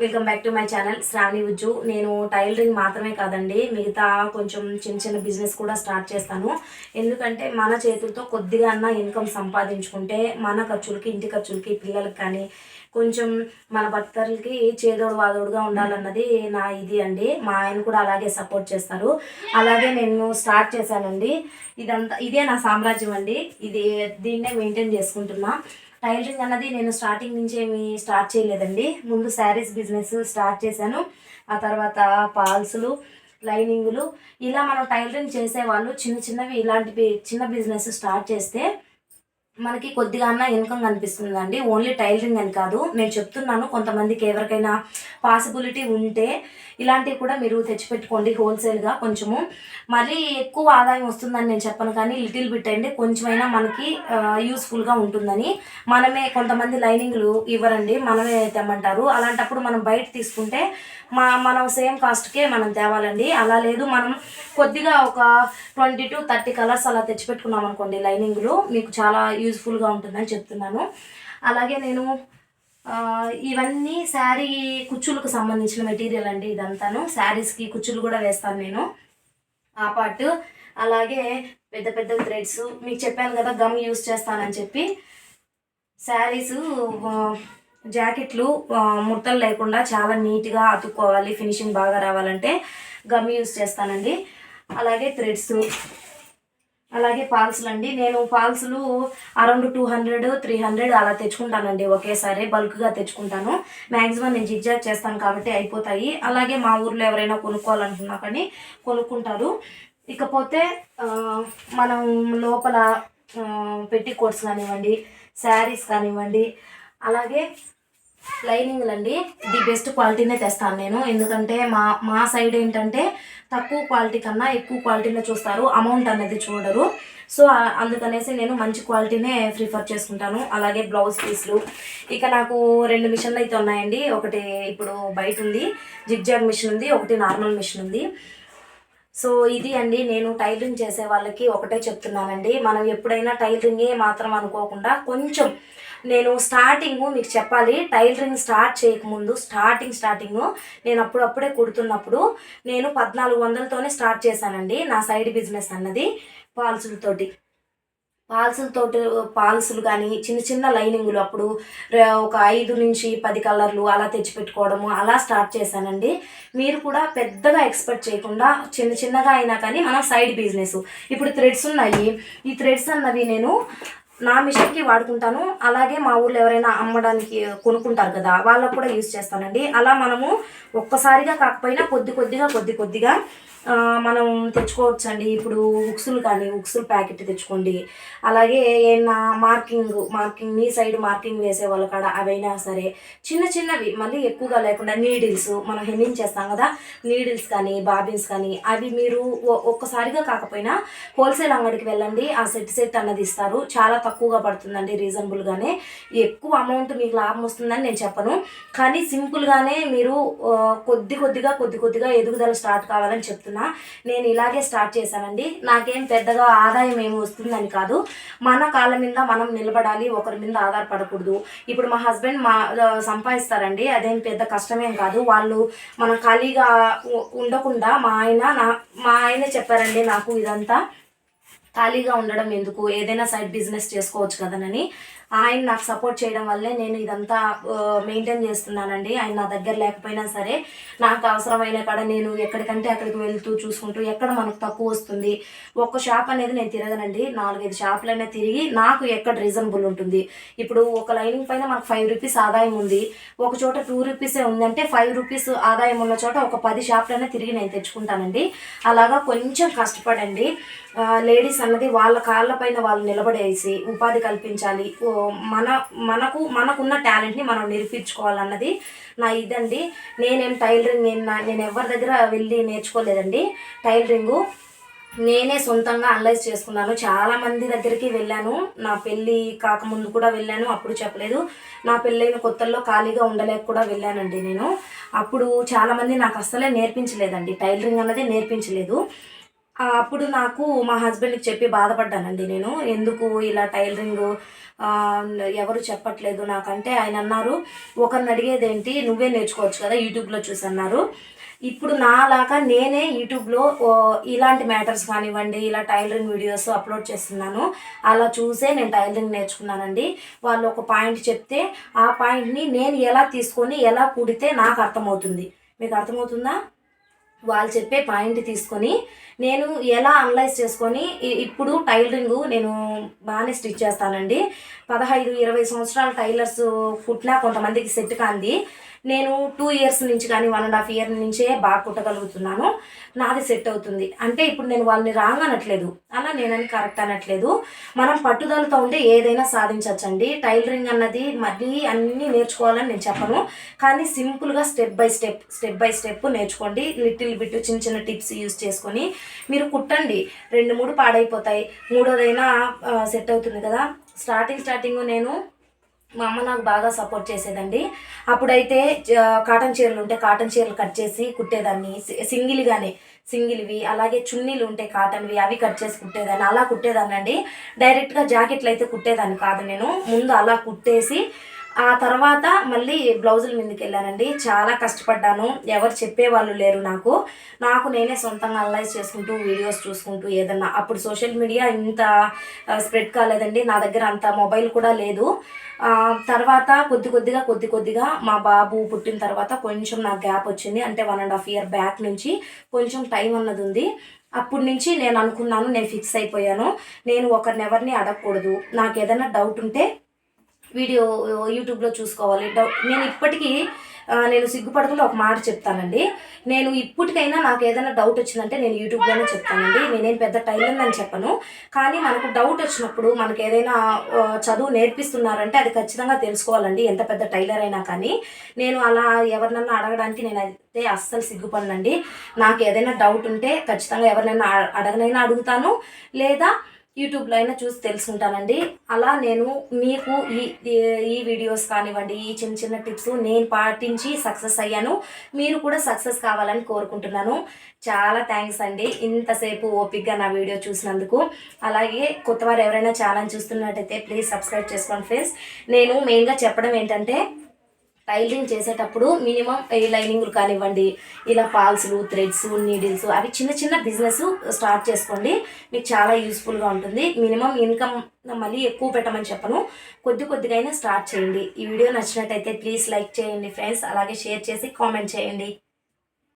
Welcome back to my channel Sravani Ujju నేను tailoring మాత్రమే కాదండి మిగతా కొంచెం చిన్న చిన్న బిజినెస్ కూడా స్టార్ట్ చేస్తాను. ఎందుకంటే మన చేతులతో కొద్దిగా అన్న ఇన్కమ్ సంపాదించుకుంటే మన ఖర్చులకి ఇంటి ఖర్చులకి పిల్లలకి కానీ కొంచెం మన భర్తలకి చేదోడు వాదోడుగా ఉండాలన్నది నా ఇది అండి. మా ఆయన కూడా అలాగే సపోర్ట్ చేస్తారు. అలాగే నేను స్టార్ట్ చేశానండి. ఇదంతా ఇదే నా సామ్రాజ్యం అండి. ఇది దీన్నే మెయింటైన్ చేసుకుంటున్నా. టైలరింగ్ అన్నది నేను స్టార్టింగ్ నుంచి ఏమి స్టార్ట్ చేయలేదండి. ముందు శారీస్ బిజినెస్ స్టార్ట్ చేశాను. ఆ తర్వాత పాల్సులు లైనింగులు ఇలా మనం టైలరింగ్ చేసేవాళ్ళు చిన్న చిన్నవి ఇలాంటివి చిన్న బిజినెస్ స్టార్ట్ చేస్తే మనకి కొద్దిగా అన్న ఇన్కమ్ కనిపిస్తుందండి. ఓన్లీ టైలరింగ్ అని కాదు. నేను చెప్తున్నాను కొంతమందికి ఎవరికైనా పాసిబిలిటీ ఉంటే ఇలాంటివి కూడా మీరు తెచ్చిపెట్టుకోండి హోల్సేల్గా కొంచెము. మరీ ఎక్కువ ఆదాయం వస్తుందని నేను చెప్పను కానీ లిటిల్ బిట్ అండి. కొంచెమైనా మనకి యూస్ఫుల్గా ఉంటుందని. మనమే కొంతమంది లైనింగ్లు ఇవ్వరండి మనమే తెమ్మంటారు. అలాంటప్పుడు మనం బయట తీసుకుంటే మా మనం సేమ్ కాస్ట్కే మనం తేవాలండి. అలా లేదు మనం కొద్దిగా ఒక ట్వంటీ టు థర్టీ కలర్స్ అలా తెచ్చిపెట్టుకున్నాం అనుకోండి లైనింగ్లు మీకు చాలా యూజ్ఫుల్గా ఉంటుందని చెప్తున్నాను. అలాగే నేను ఇవన్నీ శారీ కుచ్చులకు సంబంధించిన మెటీరియల్ అండి ఇదంతాను. శారీస్కి కుచ్చులు కూడా వేస్తాను నేను. ఆ పార్ట్. అలాగే పెద్ద పెద్ద థ్రెడ్స్. మీకు చెప్పాను కదా గమ్ యూస్ చేస్తానని చెప్పి. శారీస్ జాకెట్లు ముట్టలు లేకుండా చాలా నీట్గా అతుక్కోవాలి. ఫినిషింగ్ బాగా రావాలంటే గమ్ యూస్ చేస్తానండి. అలాగే థ్రెడ్స్. అలాగే పాల్సులు అండి నేను పాల్సులు around two hundred three hundred అలా తెచ్చుకుంటానండి ఒకేసారి బల్క్గా తెచ్చుకుంటాను. మ్యాక్సిమం నేను జిగ్జాగ్ చేస్తాను కాబట్టి అయిపోతాయి. అలాగే మా ఊర్లో ఎవరైనా కొనుక్కోవాలనుకున్నా కానీ కొనుక్కుంటారు. ఇకపోతే మనం లోపల పెట్టి కోట్స్ కానివ్వండి శారీస్ కానివ్వండి అలాగే లైనింగ్లు అండి ది బెస్ట్ క్వాలిటీనే తెస్తాను నేను. ఎందుకంటే మా మా సైడ్ ఏంటంటే తక్కువ క్వాలిటీ కన్నా ఎక్కువ క్వాలిటీలో చూస్తారు. అమౌంట్ అనేది చూడరు. సో అందుకనేసి నేను మంచి క్వాలిటీనే ప్రిఫర్ చేసుకుంటాను. అలాగే బ్లౌజ్ పీస్లు. ఇక నాకు రెండు మిషన్లు అయితే ఉన్నాయండి. ఒకటి ఇప్పుడు బయట ఉంది. జిగ్జాగ్ మిషన్ ఉంది. ఒకటి నార్మల్ మిషన్ ఉంది. సో ఇది అండి. నేను టైలరింగ్ చేసే వాళ్ళకి ఒకటే చెప్తున్నానండి. మనం ఎప్పుడైనా టైలరింగే మాత్రం అనుకోకుండా కొంచెం నేను స్టార్టింగ్ మీకు చెప్పాలి. టైలరింగ్ స్టార్ట్ చేయకముందు స్టార్టింగ్ స్టార్టింగ్ నేను అప్పుడప్పుడే కుడుతున్నప్పుడు నేను పద్నాలుగు వందలతోనే స్టార్ట్ చేశానండి నా సైడ్ బిజినెస్ అన్నది పాల్సులతోటి. పాల్సులతోటి పాల్సులు కానీ చిన్న చిన్న లైనింగులు అప్పుడు ఒక ఐదు నుంచి పది కలర్లు అలా తెచ్చిపెట్టుకోవడము అలా స్టార్ట్ చేశానండి. మీరు కూడా పెద్దగా ఎక్స్పెక్ట్ చేయకుండా చిన్న చిన్నగా అయినా కానీ మనం సైడ్ బిజినెస్ ఇప్పుడు థ్రెడ్స్ ఉన్నాయి. ఈ థ్రెడ్స్ అన్నవి నేను నా మిషన్కి వాడుకుంటాను. అలాగే మా ఊర్లో ఎవరైనా అమ్మడానికి కొనుక్కుంటారు కదా వాళ్ళకు కూడా యూజ్ చేస్తానండి. అలా మనము ఒక్కసారిగా కాకపోయినా కొద్ది కొద్దిగా కొద్ది కొద్దిగా మనం తెచ్చుకోవచ్చు అండి ఇప్పుడు ఉక్సులు కానీ ఉక్సులు ప్యాకెట్ తెచ్చుకోండి. అలాగే ఏమన్నా మార్కింగ్ మార్కింగ్ మీ సైడ్ మార్కింగ్ వేసే వాళ్ళ కాడ అవైనా సరే చిన్న చిన్నవి మళ్ళీ ఎక్కువగా లేకుండా నీడిల్స్ మనం హెమ్మింగ్ చేస్తాం కదా నీడిల్స్ కానీ బాబిన్స్ కానీ అవి మీరు ఒ- ఒక్కసారిగా కాకపోయినా హోల్సేల్ అంగడికి వెళ్ళండి. ఆ సెట్ సెట్ అన్నది ఇస్తారు. చాలా తక్కువగా పడుతుందండి రీజనబుల్గానే ఎక్కువ అమౌంట్ మీకు లాభం వస్తుందని నేను చెప్పను. కానీ సింపుల్గానే మీరు కొద్ది కొద్దిగా కొద్ది కొద్దిగా ఎదుగుదల స్టార్ట్ కావాలని చెప్తున్నా. నేను ఇలాగే స్టార్ట్ చేశానండి. నాకేం పెద్దగా ఆదాయం ఏమి వస్తుందని కాదు. మన కాళ్ళ మీద మనం నిలబడాలి ఒకరి మీద ఆధారపడకూడదు. ఇప్పుడు మా హస్బెండ్ మా సంపాదిస్తారండి. అదేం పెద్ద కష్టమేం కాదు. వాళ్ళు మనం ఖాళీగా ఉండకుండా మా ఆయన నా మా ఆయనే చెప్పారండి నాకు ఇదంతా. ఖాళీగా ఉండడం ఎందుకు? ఏదైనా సైడ్ బిజినెస్ చేసుకోవచ్చు కదనని ఆయన నాకు సపోర్ట్ చేయడం వల్లే నేను ఇదంతా మెయింటైన్ చేస్తున్నానండి. ఆయన నా దగ్గర లేకపోయినా సరే నాకు అవసరమైన కాడ నేను ఎక్కడికంటే అక్కడికి వెళ్తూ చూసుకుంటూ ఎక్కడ మనకు తక్కువ వస్తుంది? ఒక్క షాప్ అనేది నేను తిరగనండి. నాలుగైదు షాపులైనా తిరిగి నాకు ఎక్కడ రీజనబుల్ ఉంటుంది? ఇప్పుడు ఒక లైనింగ్ పైన మనకు ఫైవ్ రూపీస్ ఆదాయం ఉంది. ఒక చోట టూ రూపీసే ఉందంటే ఫైవ్ రూపీస్ ఆదాయం ఉన్న చోట ఒక పది షాపులైనా తిరిగి నేను తెచ్చుకుంటానండి. అలాగా కొంచెం కష్టపడండి. లేడీస్ అన్నది వాళ్ళ కాళ్ళపైన వాళ్ళు నిలబడేసి ఉపాధి కల్పించాలి. ఓ, మన మనకు మనకున్న టాలెంట్ని మనం నిరూపించుకోవాలన్నది నా ఇదండి. నేనేం టైలరింగ్ నేను నేను ఎవరి దగ్గర వెళ్ళి నేర్చుకోలేదండి. టైలరింగు నేనే సొంతంగా అనలైజ్ చేసుకున్నాను. చాలా మంది దగ్గరికి వెళ్ళాను. నా పెళ్ళి కాకముందు కూడా వెళ్ళాను అప్పుడు చెప్పలేదు. నా పెళ్ళైన కొత్తల్లో ఖాళీగా ఉండలేక కూడా వెళ్ళానండి నేను. అప్పుడు చాలామంది నాకు అస్సలే నేర్పించలేదండి. టైలరింగ్ అన్నది నేర్పించలేదు. అప్పుడు నాకు మా హస్బెండ్కి చెప్పి బాధపడ్డానండి నేను. ఎందుకు ఇలా టైలరింగ్ ఎవరు చెప్పట్లేదు నాకంటే. ఆయన అన్నారు ఒకరిని అడిగేదేంటి? నువ్వే నేర్చుకోవచ్చు కదా యూట్యూబ్లో చూసి అన్నారు ఇప్పుడు నాలాగా నేనే యూట్యూబ్లో ఇలాంటి మ్యాటర్స్ కానివ్వండి ఇలా టైలరింగ్ వీడియోస్ అప్లోడ్ చేస్తున్నాను. అలా చూసే నేను టైలరింగ్ నేర్చుకున్నానండి. వాళ్ళు ఒక పాయింట్ చెప్తే ఆ పాయింట్ని నేను ఎలా తీసుకొని ఎలా కుడితే నాకు అర్థమవుతుంది. మీకు అర్థమవుతుందా? వాళ్ళు చెప్పే పాయింట్ తీసుకొని నేను ఎలా అనలైజ్ చేసుకొని ఇప్పుడు టైలరింగ్ నేను బాగానే స్టిచ్ చేస్తానండి. పదహైదు ఇరవై సంవత్సరాల టైలర్స్ పుట్టినా కొంతమందికి సెట్ కాంది. నేను టూ ఇయర్స్ నుంచి కానీ వన్ అండ్ హాఫ్ ఇయర్ నుంచే బాగా కుట్టగలుగుతున్నాను. నాది సెట్ అవుతుంది. అంటే ఇప్పుడు నేను వాళ్ళని రాంగ్ అనట్లేదు. అలా నేనని కరెక్ట్ అనట్లేదు. మనం పట్టుదలతో ఉంటే ఏదైనా సాధించవచ్చండి టైలరింగ్ అన్నది మళ్ళీ అన్నీ నేర్చుకోవాలని నేను చెప్పను. కానీ సింపుల్గా step by step step by step నేర్చుకోండి. లిటిల్ బిట్ చిన్న చిన్న టిప్స్ యూస్ చేసుకొని మీరు కుట్టండి. రెండు మూడు పాడైపోతాయి. మూడోదైనా సెట్ అవుతుంది కదా. స్టార్టింగ్ స్టార్టింగ్ నేను మా అమ్మ నాకు బాగా సపోర్ట్ చేసేదండి. అప్పుడైతే కాటన్ చీరలు ఉంటే కాటన్ చీరలు కట్ చేసి కుట్టేదాన్ని. సింగిల్గానే సింగిల్వి అలాగే చున్నీలు ఉంటే కాటన్వి అవి కట్ చేసి కుట్టేదాన్ని. అలా కుట్టేదాన్ని అండి డైరెక్ట్గా జాకెట్లు అయితే కుట్టేదాన్ని కాదు నేను. ముందు అలా కుట్టేసి ఆ తర్వాత మళ్ళీ బ్లౌజుల మీదకి వెళ్ళానండి. చాలా కష్టపడ్డాను. ఎవరు చెప్పేవాళ్ళు లేరు నాకు. నాకు నేనే సొంతంగా అనలైజ్ చేసుకుంటూ వీడియోస్ చూసుకుంటూ ఏదన్నా. అప్పుడు సోషల్ మీడియా ఇంత స్ప్రెడ్ కాలేదండి. నా దగ్గర అంత మొబైల్ కూడా లేదు. తర్వాత కొద్ది కొద్దిగా కొద్ది కొద్దిగా మా బాబు పుట్టిన తర్వాత కొంచెం నాకు గ్యాప్ వచ్చింది. అంటే one and half year back నుంచి కొంచెం టైం అన్నది ఉంది. అప్పటి నుంచి నేను అనుకున్నాను నేను ఫిక్స్ అయిపోయాను. నేను ఒకరిని ఎవరిని అడగకూడదు. నాకు ఏదైనా డౌట్ ఉంటే వీడియో యూట్యూబ్లో చూసుకోవాలి. డౌట్ నేను ఇప్పటికీ నేను సిగ్గుపడకుండా ఒక మాట చెప్తానండి. నేను ఇప్పటికైనా నాకు ఏదైనా డౌట్ వచ్చిందంటే నేను యూట్యూబ్లోనే చెప్తానండి. నేనేం పెద్ద టైలర్ అని చెప్పను. కానీ మనకు డౌట్ వచ్చినప్పుడు మనకు ఏదైనా చదువు నేర్పిస్తున్నారంటే అది ఖచ్చితంగా తెలుసుకోవాలండి. ఎంత పెద్ద టైలర్ అయినా కానీ. నేను అలా ఎవరినన్నా అడగడానికి నేను అయితే అస్సలు సిగ్గుపడనండి. నాకు ఏదైనా డౌట్ ఉంటే ఖచ్చితంగా ఎవరినైనా అడగనైనా అడుగుతాను. లేదా యూట్యూబ్లో అయినా చూసి తెలుసుకుంటానండి అలా నేను మీకు ఈ ఈ- ఈ వీడియోస్ కానివ్వండి ఈ చిన్న చిన్న టిప్స్ నేను పాటించి సక్సెస్ అయ్యాను. మీరు కూడా సక్సెస్ కావాలని కోరుకుంటున్నాను. చాలా థ్యాంక్స్ అండి. ఇంతసేపు ఓపిక్గా నా వీడియో చూసినందుకు. అలాగే కొత్తవారు ఎవరైనా ఛానల్ చూస్తున్నట్టయితే ప్లీజ్ సబ్స్క్రైబ్ చేసుకోండి ఫ్రెండ్స్ నేను మెయిన్గా చెప్పడం ఏంటంటే టైలరింగ్ చేసేటప్పుడు మినిమం ఈ లైనింగ్లు కానివ్వండి ఇలా పాల్స్లు థ్రెడ్స్ నీడిల్స్ అవి చిన్న చిన్న బిజినెస్ స్టార్ట్ చేసుకోండి. మీకు చాలా యూస్ఫుల్గా ఉంటుంది. మినిమం ఇన్కమ్ మళ్ళీ ఎక్కువ పెట్టమని చెప్పను. కొద్ది కొద్దిగా అయినా స్టార్ట్ చేయండి. ఈ వీడియో నచ్చినట్టయితే ప్లీజ్ లైక్ చేయండి ఫ్రెండ్స్. అలాగే షేర్ చేసి కామెంట్ చేయండి.